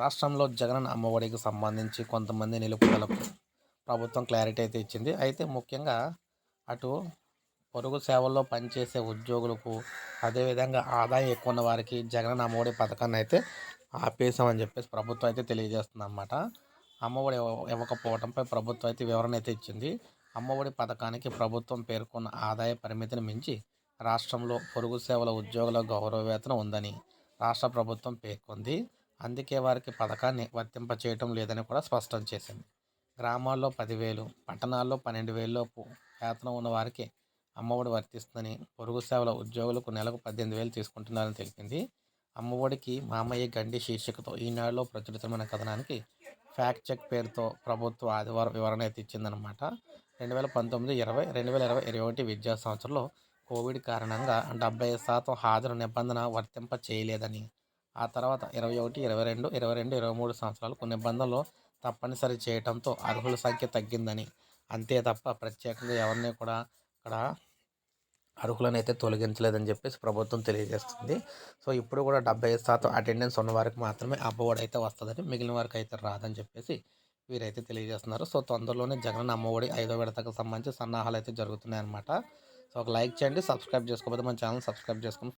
రాష్ట్రంలో జగన్ అమ్మఒడికి సంబంధించి కొంతమంది నిలుపుదలకు ప్రభుత్వం క్లారిటీ అయితే ఇచ్చింది. అయితే ముఖ్యంగా అటు పొరుగు సేవల్లో పనిచేసే ఉద్యోగులకు అదేవిధంగా ఆదాయం ఎక్కువ ఉన్న వారికి జగన్ అమ్మఒడి పథకాన్ని అయితే ఆపేసామని చెప్పేసి ప్రభుత్వం అయితే తెలియజేస్తుంది అన్నమాట అమ్మఒడి ఇవ్వకపోవడంపై ప్రభుత్వం అయితే వివరణ అయితే ఇచ్చింది. అమ్మఒడి పథకానికి ప్రభుత్వం పేర్కొన్న ఆదాయ పరిమితిని మించి రాష్ట్రంలో పొరుగు సేవల ఉద్యోగుల గౌరవ వేతనం ఉందని రాష్ట్ర ప్రభుత్వం పేర్కొంది. అందుకే వారికి పథకాన్ని వర్తింపచేయటం లేదని కూడా స్పష్టం చేసింది. గ్రామాల్లో పదివేలు పట్టణాల్లో పన్నెండు వేలలోపు వేతనం ఉన్న వారికి అమ్మఒడి వర్తిస్తుందని పొరుగు సేవల ఉద్యోగులకు నెలకు పద్దెనిమిది వేలు తీసుకుంటున్నారని తెలిపింది. అమ్మఒడికి మామయ్య గండి శీర్షికతో ఈనాడులో ప్రచురితమైన కథనానికి ఫ్యాక్ట్ చెక్ పేరుతో ప్రభుత్వం ఆదివారం వివరణ అయితే ఇచ్చిందనమాట రెండు వేల పంతొమ్మిది ఇరవై రెండు వేల ఇరవై ఇరవై ఒకటి విద్యా సంవత్సరంలో కోవిడ్ కారణంగా డెబ్బై శాతం హాజరు నిబంధన వర్తింప చేయలేదని ఆ తర్వాత ఇరవై ఒకటి ఇరవై రెండు ఇరవై రెండు ఇరవై మూడు సంవత్సరాలు కొన్ని నిబంధనలు తప్పనిసరి చేయడంతో అర్హుల సంఖ్య తగ్గిందని. అంతే తప్ప ప్రత్యేకంగా ఎవరిని కూడా అక్కడ అర్హులను అయితే తొలగించలేదని చెప్పేసి ప్రభుత్వం తెలియజేస్తుంది. సో ఇప్పుడు కూడా డెబ్బై శాతం అటెండెన్స్ ఉన్న వారికి మాత్రమే అమ్మఒడి అయితే వస్తుందని మిగిలిన వారికి అయితే రాదని చెప్పేసి వీరైతే తెలియజేస్తున్నారు. సో తొందరలోనే జగన్ అమ్మఒడి ఐదో విడతకు సంబంధించి సన్నాహాలు అయితే జరుగుతున్నాయి అనమాట సో ఒక లైక్ చేయండి సబ్స్క్రైబ్ చేసుకోకపోతే మన ఛానల్ సబ్స్క్రైబ్ చేసుకుని